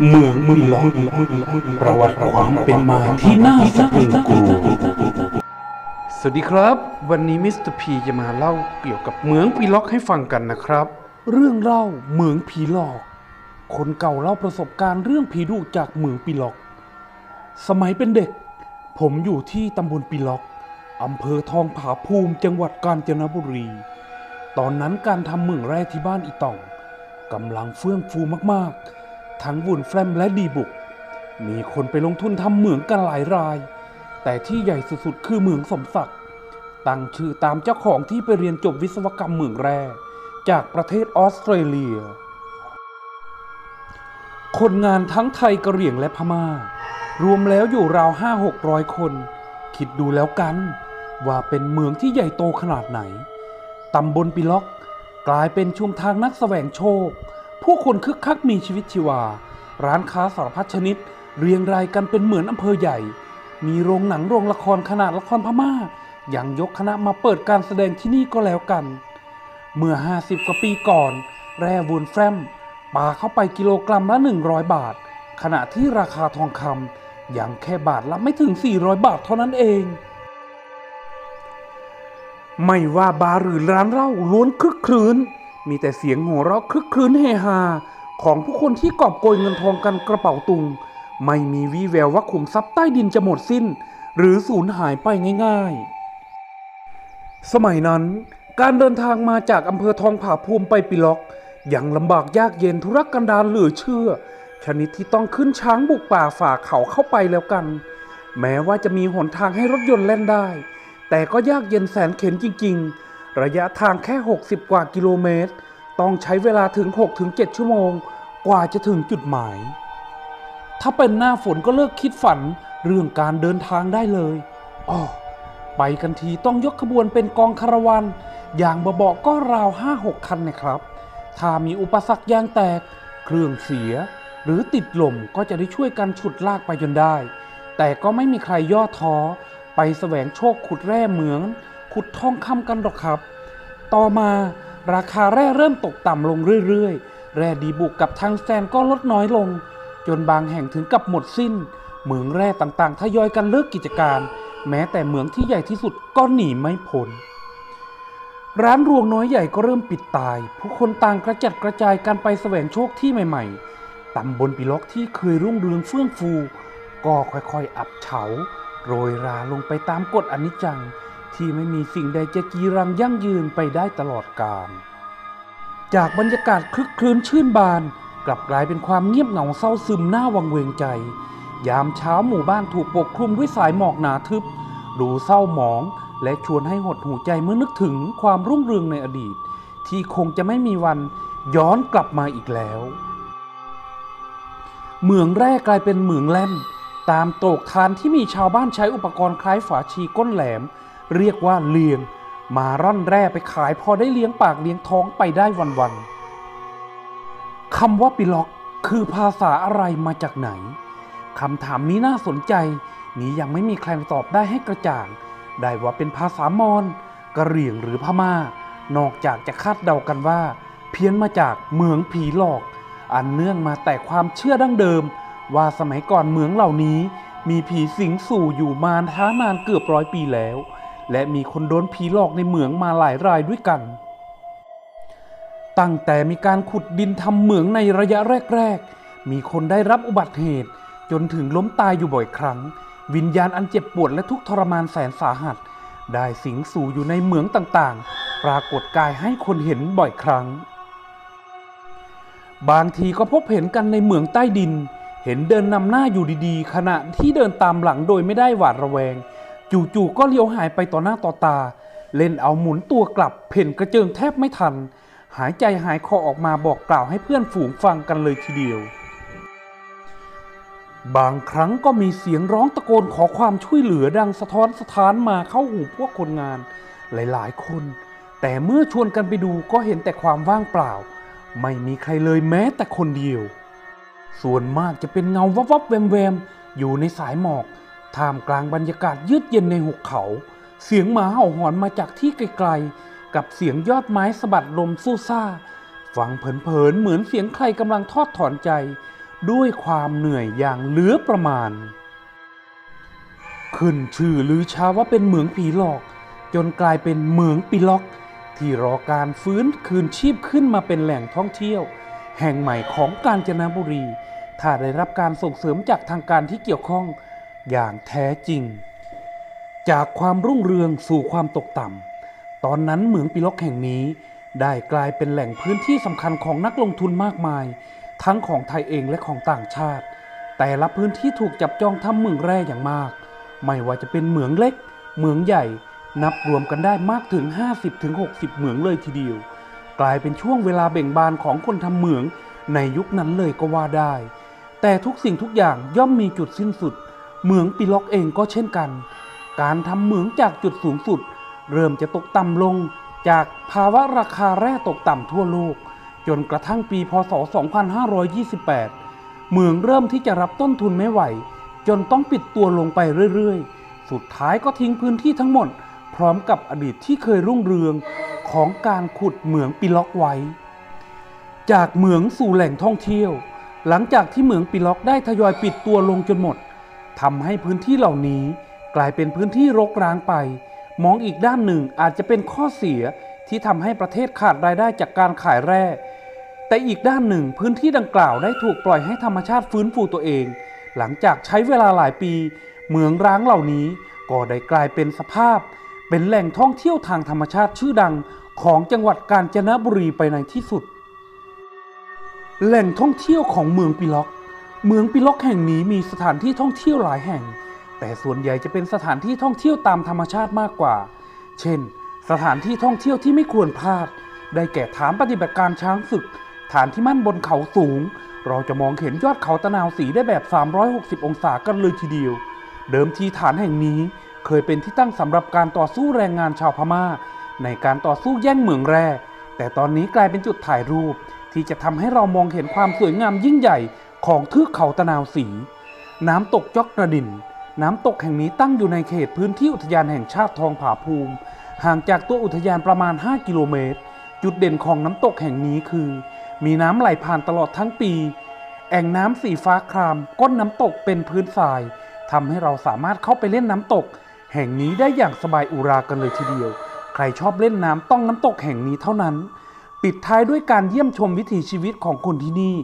เมืองปีล็อกประวัติความเป็นมาที่น่าสะพรึงกลัวสวัสดีครับ วันนี้มิสเตอร์พีจะมาเล่าเกี่ยวกับเมืองผีล็อกให้ฟังกันนะครับ เรื่องเล่าเมืองผีหลอก คนเก่าเล่าประสบการณ์เรื่องผีดุจากเมืองปีล็อก สมัยเป็นเด็ก ผมอยู่ที่ตำบลปีล็อกอำเภอทองผาภูมิจังหวัดกาญจนบุรี ตอนนั้นการทำเหมืองแร่ที่บ้านอีตองกำลังเฟื่องฟูมากๆ ทั้งวุ่นแฟลมและดีบุก มีคนไปลงทุนทำเหมืองกันหลายราย แต่ที่ใหญ่สุดๆคือเหมืองสมศักดิ์ตั้งชื่อตามเจ้าของที่ไปเรียนจบวิศวกรรมเหมืองแร่จากประเทศออสเตรเลีย คนงานทั้งไทยกะเหรี่ยงและพมา่า รวมแล้วอยู่ราวห้าหกร้อยคน คิดดูแล้วกัน ว่าเป็นเมืองที่ใหญ่โตขนาดไหน ตำบลปิล็อก กลายเป็นชุมทางนักแสวงโชค ผู้คนคึกคักมีชีวิตชีวา ร้านค้าสารพัดชนิด เรียงรายกันเป็นเหมือนอำเภอใหญ่ มีโรงหนังโรงละครขนาดละครพม่ายังยกคณะมาเปิดการแสดงที่นี่ก็แล้วกัน เมื่อ 50 กว่าปีก่อน แร่วูนแฟมปาเข้าไปกิโลกรัมละ 100 บาท ขณะที่ราคาทองคำยังแค่บาทละไม่ถึง 400 บาทเท่านั้นเอง ไม่ว่าบาร์หรือร้านเหล้าล้วนคลึกครื้น มีแต่เสียงหัวเราะคลึกครื้นเฮฮาของผู้คนที่กอบโกยเงินทองกันกระเป๋าตุง ไม่มีวี่แววว่าขุมทรัพย์ใต้ดินจะหมดสิ้น หรือสูญหายไปง่าย ๆ สมัยนั้นการเดินทางมาจากอำเภอทองผาภูมิไปปิล็อกยังลำบากยากเย็นธุรกันดารเหลือเชื่อ ชนิดที่ต้องขึ้นช้างบุกป่าฝ่าเขาเข้าไปแล้วกัน แม้ว่าจะมีหนทางให้รถยนต์แล่นได้ แต่ก็ยากเย็นแสนเข็นจริง ๆ ระยะทางแค่ 60 กว่ากิโลเมตร ต้องใช้เวลาถึง 6-7 ชั่วโมง กว่าจะถึงจุดหมาย ถ้าเป็นหน้าฝนก็เลิกคิดฝันเรื่องการเดินทางได้เลยอ๋อไปกันทีต้องยกขบวนเป็นกองคาราวานอย่างเบาๆก็ราวห้าหกคันนะครับ ถ้ามีอุปสรรคยางแตก เครื่องเสีย หรือติดลมก็จะได้ช่วยกันฉุดลากไปจนได้ แต่ก็ไม่มีใครย่อท้อ ไปแสวงโชคขุดแร่เหมือง ขุดทองคำกันหรอกครับ ต่อมาราคาแร่เริ่มตกต่ำลงเรื่อยๆ แร่ดีบุกกับทางแซนก็ลดน้อยลง จนบางแห่งถึงกับหมดสิ้น เหมืองแร่ต่างๆ ทยอยกันเลิกกิจการ แม้แต่เหมืองที่ใหญ่ที่สุดก็หนีไม่พ้นร้านรวงน้อยใหญ่ก็เริ่มปิดตาย ผู้คนต่างกระจัดกระจายกันไปแสวงโชคที่ใหม่ๆ ตำบลปิล็อกที่เคยรุ่งเรืองเฟื่องฟู ก็ค่อยๆ อับเฉา โรยราลงไปตามกฎอนิจจัง ที่ไม่มีสิ่งใดจะกีรังยั่งยืนไปได้ตลอดกาลจากบรรยากาศคลึกครื้นชื่นบาน กลับกลายเป็นความเงียบเหงาเศร้าซึมหน้าวังเวงใจ ยามเช้าหมู่บ้านถูกปกคลุมด้วยสายหมอกหนาทึบ ดูเศร้าหมอง และชวนให้หดหูใจเมื่อนึกถึงความรุ่งเรืองในอดีต ที่คงจะไม่มีวันย้อนกลับมาอีกแล้ว เหมืองแร่กลายเป็นเหมืองแล่น ตามโตกทานที่มีชาวบ้านใช้อุปกรณ์คล้ายฝาชีก้นแหลม เรียกว่าเลียง มาร่อนแร่ไปขายพอได้เลี้ยงปากเลี้ยงท้องไปได้วันๆคำว่าปิล็อกคือภาษาอะไรมาจากไหนคำถามนี้น่าสนใจ นี้ยังไม่มีใครตอบได้ให้กระจ่าง ได้ว่าเป็นภาษามอญกะเหรี่ยงหรือพมา่า นอกจากจะคาดเดากันว่า เพี้ยนมาจากเมืองผีหลอก อันเนื่องมาแต่ความเชื่อดั้งเดิม ว่าสมัยก่อนเมืองเหล่านี้ มีผีสิงสู่อยู่มาท้านานเกือบร้อยปีแล้ว และมีคนโดนผีหลอกในเหมืองมาหลายรายด้วยกัน ตั้งแต่มีการขุดดินทำเหมืองในระยะแรก ๆ มีคนได้รับอุบัติเหตุ จนถึงล้มตายอยู่บ่อยครั้ง วิญญาณอันเจ็บปวดและทุกข์ทรมานแสนสาหัส ได้สิงสู่อยู่ในเหมืองต่างๆ ปรากฏกายให้คนเห็นบ่อยครั้ง บางทีก็พบเห็นกันในเหมืองใต้ดิน เห็นเดินนำหน้าอยู่ดีๆ ขณะที่เดินตามหลังโดยไม่ได้หวาดระแวง จู่ๆก็เลี้ยวหายไปต่อหน้าต่อตา เล่นเอาหมุนตัวกลับ เพ่นกระเจิงแทบไม่ทัน หายใจหายคอออกมาบอกกล่าวให้เพื่อนฝูงฟังกันเลยทีเดียว บางครั้งก็มีเสียงร้องตะโกนขอความช่วยเหลือดังสะท้อนสะท้านมาเข้าหูพวกคนงาน หลายๆ คน แต่เมื่อชวนกันไปดูก็เห็นแต่ความว่างเปล่า ไม่มีใครเลยแม้แต่คนเดียว ส่วนมากจะเป็นเงาวับวับแวมแวมอยู่ในสายหมอก ท่ามกลางบรรยากาศยืดเย็นในหุบเขา เสียงหมาเห่าหอนมาจากที่ไกลๆ กับเสียงยอดไม้สะบัดลมสู้ซ่า ฟังเผินๆ เหมือนเสียงใครกำลังทอดถอนใจ ด้วยความเหนื่อยอย่างเหลือประมาณ ขึ้นชื่อลือชาว่าเป็นเหมืองผีหลอก จนกลายเป็นเหมืองปิล็อก ที่รอการฟื้นคืนชีพขึ้นมาเป็นแหล่งท่องเที่ยว แห่งใหม่ของกาญจนบุรี ถ้าได้รับการส่งเสริมจากทางการที่เกี่ยวข้อง อย่างแท้จริง จากความรุ่งเรืองสู่ความตกต่ำ ตอนนั้นเหมืองปิล็อกแห่งนี้ ได้กลายเป็นแหล่งพื้นที่สำคัญของนักลงทุนมากมาย ทั้งของไทยเองและของต่างชาติ แต่ละพื้นที่ถูกจับจองทำเหมืองแร่อย่างมาก ไม่ว่าจะเป็นเหมืองเล็ก เหมืองใหญ่ นับรวมกันได้มากถึง 50-60 เหมืองเลยทีเดียว กลายเป็นช่วงเวลาเบ่งบานของคนทำเหมืองในยุคนั้นเลยก็ว่าได้ แต่ทุกสิ่งทุกอย่างย่อมมีจุดสิ้นสุด เหมืองปิล็อกเองก็เช่นกัน การทำเหมืองจากจุดสูงสุด เริ่มจะตกต่ำลงจากภาวะราคาแร่ตกต่ำทั่วโลก จนกระทั่งปีพศ 2528 เหมืองเริ่มที่จะรับต้นทุนไม่ไหว จนต้องปิดตัวลงไปเรื่อยๆ สุดท้ายก็ทิ้งพื้นที่ทั้งหมด พร้อมกับอดีตที่เคยรุ่งเรืองของการขุดเหมืองปิล็อกไว้ จากเหมืองสู่แหล่งท่องเที่ยว หลังจากที่เหมืองปิล็อกได้ทยอยปิดตัวลงจนหมด ทำให้พื้นที่เหล่านี้กลายเป็นพื้นที่รกร้างไป มองอีกด้านหนึ่งอาจจะเป็นข้อเสียที่ทำให้ประเทศขาดรายได้จากการขายแร่ แต่อีกด้านหนึ่งพื้นที่ดังกล่าวได้ถูกปล่อยให้ธรรมชาติฟื้นฟูตัวเอง หลังจากใช้เวลาหลายปี เหมืองร้างเหล่านี้ก็ได้กลายเป็นสภาพ เป็นแหล่งท่องเที่ยวทางธรรมชาติชื่อดังของจังหวัดกาญจนบุรีไปในที่สุด แหล่งท่องเที่ยวของเมืองปิล็อก เมืองปิล็อกแห่งนี้มีสถานที่ท่องเที่ยวหลายแห่ง แต่ส่วนใหญ่จะเป็นสถานที่ท่องเที่ยวตามธรรมชาติมากกว่า เช่น สถานที่ท่องเที่ยวที่ไม่ควรพลาด ได้แก่ฐานปฏิบัติการช้างศึก ฐานที่มั่นบนเขาสูง เราจะมองเห็นยอดเขาตะนาวสีได้แบบ 360 องศากันเลยทีเดียว เดิมทีฐานแห่งนี้เคยเป็นที่ตั้งสำหรับการต่อสู้แรงงานชาวพม่า ในการต่อสู้แย่งเหมืองแร่ แต่ตอนนี้กลายเป็นจุดถ่ายรูป ที่จะทำให้เรามองเห็นความสวยงามยิ่งใหญ่ ของเทือกเขาตะนาวสี น้ำตกจอกกระดิน น้ำตกแห่งนี้ตั้งอยู่ในเขตพื้นที่อุทยานแห่งชาติทองผาภูมิ ห่างจากตัวอุทยานประมาณ 5 กิโลเมตร จุดเด่นของน้ำตกแห่งนี้คือ มีน้ำไหลผ่านตลอดทั้งปี แอ่งน้ำสีฟ้าคราม ก้นน้ำตกเป็นพื้นทรายทำให้เราสามารถเข้าไปเล่นน้ำตก แห่งนี้ได้อย่างสบายอุรากันเลยทีเดียว ใครชอบเล่นน้ำต้องน้ำตกแห่งนี้เท่านั้น ปิดท้ายด้วยการเยี่ยมชมวิถีชีวิตของคนที่นี่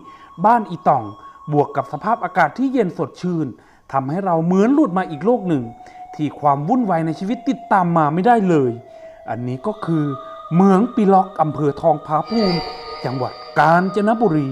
บ้านอีต่อง บวกกับสภาพอากาศที่เย็นสดชื่นทำให้เราเหมือนหลุดมาอีกโลกหนึ่ง ที่ความวุ่นวายในชีวิตติดตามมาไม่ได้เลย อันนี้ก็คือ เมืองปิล็อกอำเภอทองผาภูมิ จังหวัดกาญจนบุรี